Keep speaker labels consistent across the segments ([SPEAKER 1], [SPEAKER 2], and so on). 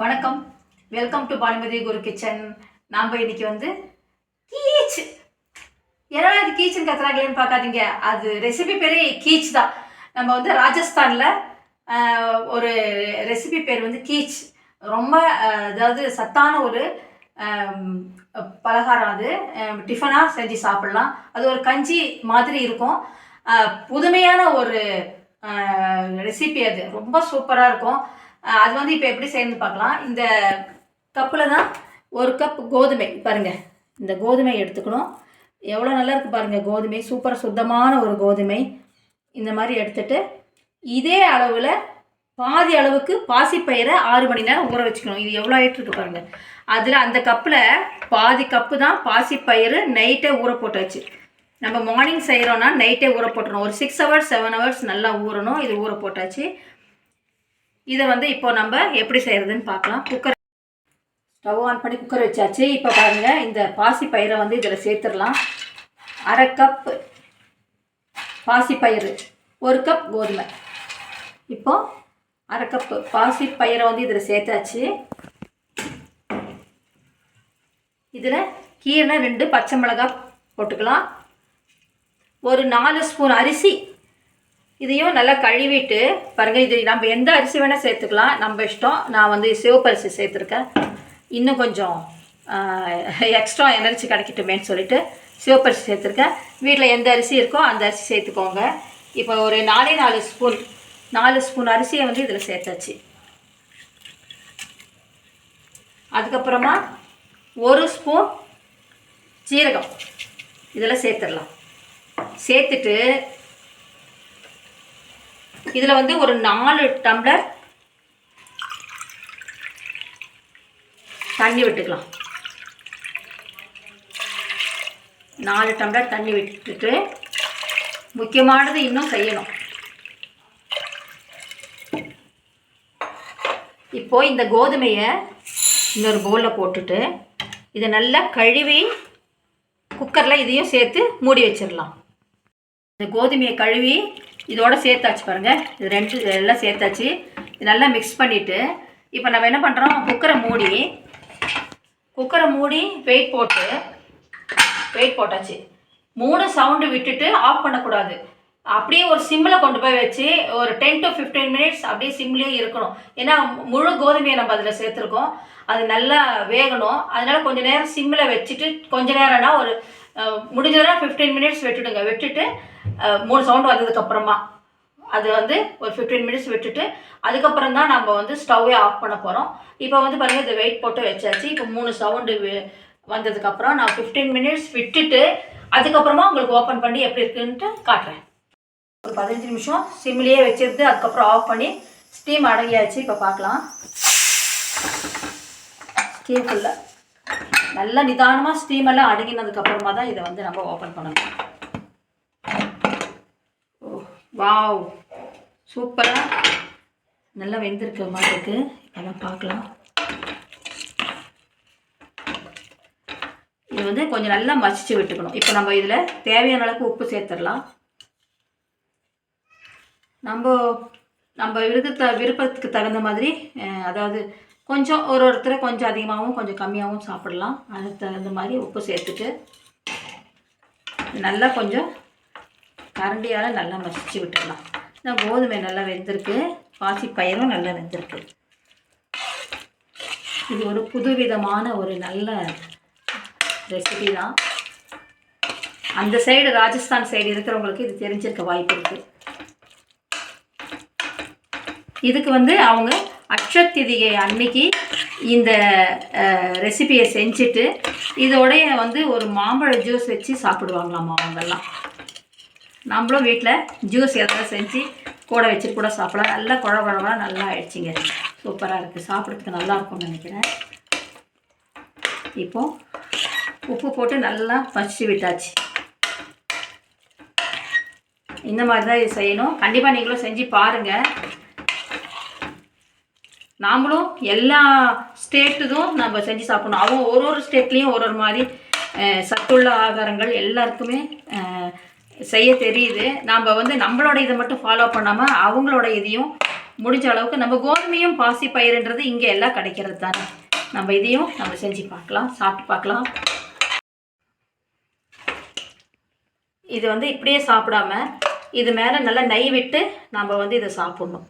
[SPEAKER 1] வணக்கம். Welcome to Bhanumathi Guru kitchen நாம் இன்னைக்கு வந்து கீச். என்னடா அது கீச்சுன்னு கத்துறாங்களேன்னு பார்க்காதீங்க. அது ரெசிபி பேரே கீச் தான். நம்ம வந்து ராஜஸ்தானில் ஒரு ரெசிபி பேர் வந்து கீச். ரொம்ப அதாவது சத்தான ஒரு பலகாரம் அது. டிஃபனாக செஞ்சு சாப்பிட்லாம். அது ஒரு கஞ்சி மாதிரி இருக்கும். புதுமையான ஒரு ரெசிபி அது. ரொம்ப சூப்பராக இருக்கும். அது வந்து இப்போ எப்படி செய்யணும்னு பார்க்கலாம். இந்த கப்பில் தான் ஒரு கப் கோதுமை. பாருங்கள் இந்த கோதுமை எடுத்துக்கணும். எவ்வளோ நல்லா இருக்குது பாருங்கள் கோதுமை. சூப்பர் சுத்தமான ஒரு கோதுமை. இந்த மாதிரி எடுத்துட்டு இதே அளவில் பாதி அளவுக்கு பாசிப்பயிரை ஆறு மணி நேரம் ஊற வச்சுக்கணும். இது எவ்வளோ ஆயிட்டு இருக்கு அதில் அந்த கப்பில் பாதி கப்பு தான் பாசிப்பயிறு நைட்டே ஊற போட்டாச்சு. நம்ம மார்னிங் செய்கிறோன்னா நைட்டே ஊற போட்டுறணும். ஒரு சிக்ஸ் ஹவர்ஸ் செவன் ஹவர்ஸ் நல்லா ஊறணும். இது ஊற போட்டாச்சு. இதை வந்து இப்போ நம்ம எப்படி செய்கிறதுன்னு பார்க்கலாம். குக்கர் ஸ்டவ் ஆன் பண்ணி குக்கர் வச்சாச்சு. இப்போ பாருங்கள் இந்த பாசி பயிரை வந்து இதில் சேர்த்துடலாம். அரை கப் பாசிப்பயிறு ஒரு கப் கோதுமை. இப்போ அரை கப் பாசி பயிரை வந்து இதில் சேர்த்தாச்சு. இதில் கீரை ரெண்டு பச்சை மிளகாய் போட்டுக்கலாம். ஒரு நாலு ஸ்பூன் அரிசி இதையும் நல்லா கழுவிட்டு பாருங்கள் இது நம்ம எந்த அரிசி வேணால் சேர்த்துக்கலாம். நம்ம இஷ்டம். நான் வந்து சிவப்பு அரிசி சேர்த்துருக்கேன். இன்னும் கொஞ்சம் எக்ஸ்ட்ரா எனர்ஜி கிடைக்கட்டுமேன்னு சொல்லிட்டு சிவப்பு அரிசி சேர்த்துருக்கேன். வீட்டில் எந்த அரிசி இருக்கோ அந்த அரிசி சேர்த்துக்கோங்க. இப்போ ஒரு நாலே நாலு ஸ்பூன் நாலு ஸ்பூன் அரிசியை வந்து இதில் சேர்த்தாச்சு. அதுக்கப்புறமா ஒரு ஸ்பூன் ஜீரகம். இதில் சேர்த்துடலாம். சேர்த்துட்டு இதில் வந்து ஒரு நாலு டம்ளர் தண்ணி விட்டுக்கலாம். நாலு டம்ளர் தண்ணி விட்டுட்டு முக்கியமானது இன்னும் செய்யணும். இப்போ இந்த கோதுமையை இன்னொரு பவுலில் போட்டுட்டு இதை நல்லா கழுவி குக்கரில் இதையும் சேர்த்து மூடி வச்சிடலாம். இந்த கோதுமையை கழுவி இதோட சேர்த்தாச்சு பாருங்கள் இது ரெண்டு எல்லாம் சேர்த்தாச்சு. இது நல்லா மிக்ஸ் பண்ணிவிட்டு இப்போ நம்ம என்ன பண்ணுறோம் குக்கரை மூடி குக்கரை மூடி வெயிட் போட்டு வெயிட் போட்டாச்சு. மூணு சவுண்டு விட்டுட்டு ஆஃப் பண்ணக்கூடாது. அப்படியே ஒரு சிம்மில் கொண்டு போய் வச்சு ஒரு டென் டு ஃபிஃப்டீன் மினிட்ஸ் அப்படியே சிம்லேயே இருக்கணும். ஏன்னா முழு கோதுமையை நம்ம அதில் சேர்த்துருக்கோம். அது நல்லா வேகணும். அதனால் கொஞ்சம் நேரம் சிம்மில் வச்சுட்டு கொஞ்ச நேரம்னா ஒரு முடிஞ்சதுனா ஃபிஃப்டீன் மினிட்ஸ் விட்டுடுங்க. விட்டுட்டு மூணு சவுண்ட் வந்ததுக்கப்புறமா. அது வந்து ஒரு ஃபிஃப்டீன் மினிட்ஸ் விட்டுட்டு அதுக்கப்புறம் தான் நம்ம வந்து ஸ்டவ்வே ஆஃப் பண்ண போகிறோம் இப்போ வந்து பாருங்கள் இது வெயிட் போட்டு வச்சாச்சு. இப்போ மூணு சவுண்டு வந்ததுக்கப்புறம் நான் ஃபிஃப்டீன் மினிட்ஸ் விட்டுட்டு அதுக்கப்புறமா உங்களுக்கு ஓப்பன் பண்ணி எப்படி இருக்குன்ட்டு காட்டுறேன். ஒரு பதினஞ்சு நிமிஷம் சிம்லேயே வச்சிருந்து அதுக்கப்புறம் ஆஃப் பண்ணி ஸ்டீம் அடங்கியாச்சு. இப்போ பார்க்கலாம். ஸ்டீம் ஃபுல்லாக நல்லா நிதானமாக ஸ்டீமெல்லாம் அடங்கினதுக்கப்புறமா தான் இதை வந்து நம்ம ஓப்பன் பண்ணணும். வாவ். சூப்பராக நல்லா வெந்திருக்க மாதிரி இருக்குது இப்போ பார்க்கலாம். இது வந்து கொஞ்சம் நல்லா மசிச்சு விட்டுக்கணும். இப்போ நம்ம இதில் தேவையான அளவுக்கு உப்பு சேர்த்துடலாம். நம்ம நம்ம விருப்பத்த விருப்பத்துக்கு தகுந்த மாதிரி அதாவது கொஞ்சம் ஒரு ஒருத்தர் கொஞ்சம் அதிகமாகவும் கொஞ்சம் கம்மியாகவும் சாப்பிடலாம். அதுக்கு தகுந்த மாதிரி உப்பு சேர்த்துட்டு நல்லா கொஞ்சம் கரண்டியால் நல்லா மசிச்சு விட்டுடலாம். இந்த கோதுமை நல்லா வெந்திருக்கு. பாசி பயிரும் நல்லா வெந்திருக்கு. இது ஒரு புதுவிதமான ஒரு நல்ல ரெசிபி தான். அந்த சைடு ராஜஸ்தான் சைடு இருக்கிறவங்களுக்கு இது தெரிஞ்சிருக்க வாய்ப்பு இருக்குது இதுக்கு வந்து அவங்க அக்ஷத்திதிகை அன்னைக்கு இந்த ரெசிபியை செஞ்சுட்டு இதோடைய வந்து ஒரு மாம்பழ ஜூஸ் வச்சு சாப்பிடுவாங்களாம் அவங்கெல்லாம். நம்மளும் வீட்டில் ஜூஸ் எதாவது செஞ்சு கூட வச்சு கூட சாப்பிடலாம். நல்லா குழ குழவா நல்லா ஆயிடுச்சிங்க. சூப்பராக இருக்குது சாப்பிட்றதுக்கு நல்லாயிருக்கும்னு நினைக்கிறேன். இப்போது உப்பு போட்டு நல்லா பசிச்சு விட்டாச்சு. இந்த மாதிரி தான் இது செய்யணும். கண்டிப்பாக நீங்களும் செஞ்சு பாருங்கள் நாமளும் எல்லா ஸ்டேட்டுதும் நம்ம செஞ்சு சாப்பிடணும். அவங்க ஒரு ஒரு ஸ்டேட்லேயும் ஒரு ஒரு மாதிரி சத்துள்ள ஆகாரங்கள் எல்லாருக்குமே செய்ய தெரியுது. நாம் வந்து நம்மளோட இதை மட்டும் ஃபாலோ பண்ணாமல் அவங்களோட இதையும் முடிஞ்ச அளவுக்கு நம்ம கோதுமையும் பாசி பயிருன்றது இங்கே எல்லாம் கிடைக்கிறது தானே. நம்ம இதையும் நம்ம செஞ்சு பார்க்கலாம் சாப்பிட்டு பார்க்கலாம். இது வந்து இப்படியே சாப்பிடாம இது மேலே நல்லா நெய் விட்டு நம்ம வந்து இதை சாப்பிட்ணும்.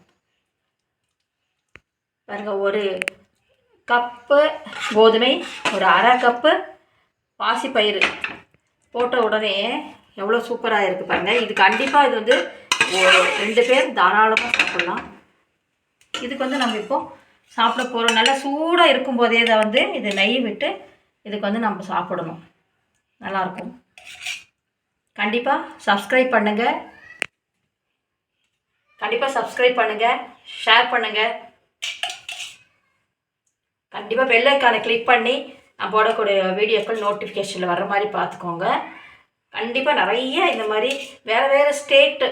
[SPEAKER 1] பாருங்க ஒரு கப்பு கோதுமை ஒரு அரை கப்பு பாசிப்பயிறு போட்ட உடனே எவ்வளோ சூப்பராக இருக்குது பாருங்கள் இது கண்டிப்பாக இது வந்து ரெண்டு பேர் தாராளமாக சாப்பிட்லாம். இதுக்கு வந்து நம்ம இப்போ சாப்பிட போகிறோம் நல்லா சூடாக இருக்கும்போதே இதை வந்து இது நெய் விட்டு இதுக்கு வந்து நம்ம சாப்பிடணும். நல்லாயிருக்கும் கண்டிப்பாக சப்ஸ்கிரைப் பண்ணுங்கள் கண்டிப்பாக சப்ஸ்கிரைப் பண்ணுங்கள் ஷேர் பண்ணுங்கள் கண்டிப்பாக பெல் கிளிக் பண்ணி நான் போடக்கூடிய வீடியோக்கள் நோட்டிஃபிகேஷனில் வர மாதிரி பார்த்துக்கோங்க. கண்டிப்பாக நிறைய இந்த மாதிரி வேறு வேறு ஸ்டேட்டு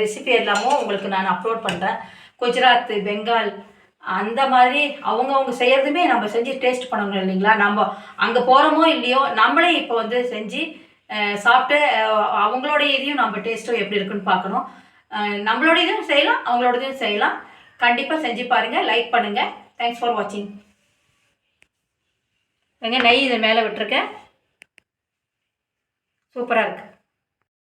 [SPEAKER 1] ரெசிபி எல்லாமும் உங்களுக்கு நான் அப்லோட் பண்ணுறேன் குஜராத் பெங்கால் அந்த மாதிரி அவங்கவுங்க செய்கிறதுமே நம்ம செஞ்சு டேஸ்ட் பண்ணணும் இல்லைங்களா? நம்ம அங்கே போகிறோமோ இல்லையோ நம்மளே இப்போ வந்து செஞ்சு சாப்பிட்டு அவங்களோட இதையும் நம்ம டேஸ்ட்டும் எப்படி இருக்குன்னு பார்க்கணும். நம்மளோட இதுவும் செய்யலாம் அவங்களோட இதுவும் செய்யலாம். கண்டிப்பாக செஞ்சு பாருங்கள் லைக் பண்ணுங்கள் தேங்க்ஸ் ஃபார் வாட்சிங் எங்கே நெய் இது மேலே விட்டுருக்கேன். சூப்பராக இருக்குது